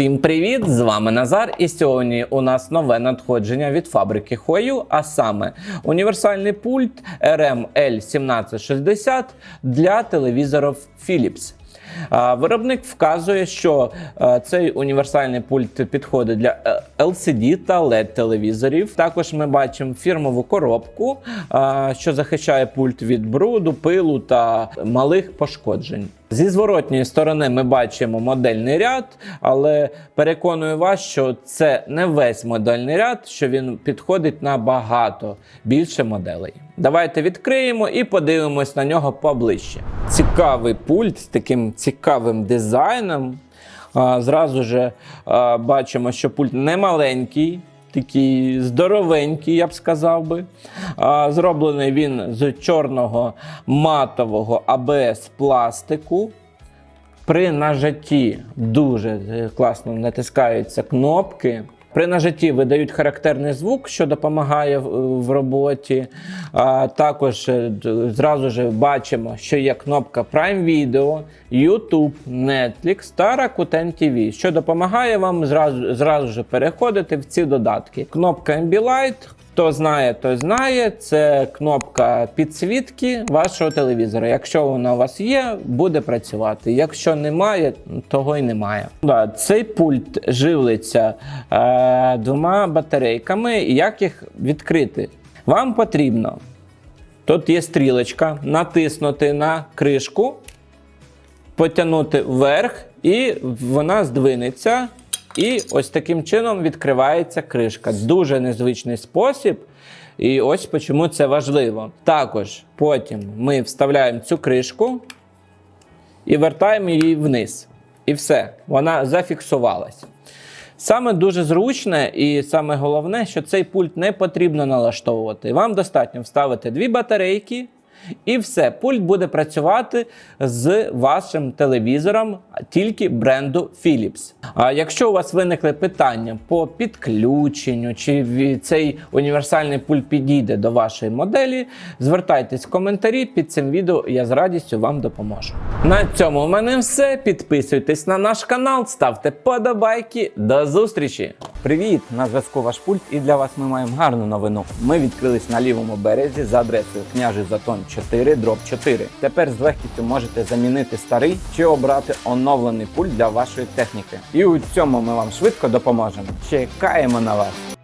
Всім привіт! З вами Назар. І сьогодні у нас нове надходження від фабрики Хою, а саме універсальний пульт RML1760 для телевізорів Philips. Виробник вказує, що е, цей універсальний пульт підходить для е, LCD та LED телевізорів. Також ми бачимо фірмову коробку, що захищає пульт від бруду, пилу та малих пошкоджень. Зі зворотньої сторони ми бачимо модельний ряд, але переконую вас, що це не весь модельний ряд, що він підходить на багато більше моделей. Давайте відкриємо і подивимось на нього поближче. Цікавий пульт з таким цікавим дизайном. Зразу же бачимо, що пульт не маленький, такий здоровенький, я б сказав би. Зроблений він з чорного матового АБС пластику. При нажатті дуже е, класно натискаються кнопки. При нажатті видають характерний звук, що допомагає в, в роботі. А, також е, зразу ж бачимо, що є кнопка Prime Video, YouTube, Netflix та Rakuten TV, що допомагає вам зразу, зразу ж переходити в ці додатки. Кнопка Ambilight, Хто знає, той знає. Це кнопка підсвітки вашого телевізора. Якщо вона у вас є, буде працювати. Якщо немає, того й немає. Да, цей пульт живлиться е, двома батарейками. Як їх відкрити? Вам потрібно. Тут є стрілочка, натиснути на кришку, потягнути вверх, і вона здвинеться. І ось таким чином відкривається кришка. Дуже незвичний спосіб. І ось чому це важливо. Також потім ми вставляємо цю кришку і вертаємо її вниз. І все, вона зафіксувалась. Саме дуже зручне і саме головне, що цей пульт не потрібно налаштовувати. Вам достатньо вставити дві батарейки, і все, пульт буде працювати з вашим телевізором тільки бренду Philips. А якщо у вас виникли питання по підключенню, чи цей універсальний пульт підійде до вашої моделі, звертайтесь в коментарі під цим відео, я з радістю вам допоможу. На цьому в мене все. Підписуйтесь на наш канал, ставте подобайки. До зустрічі! Привіт! На зв'язку ваш пульт, і для вас ми маємо гарну новину. Ми відкрились на лівому березі за адресою княжий Затон 4, дроп 4. Тепер з легкістю можете замінити старий чи обрати оновлений пульт для вашої техніки. І у цьому ми вам швидко допоможемо. Чекаємо на вас!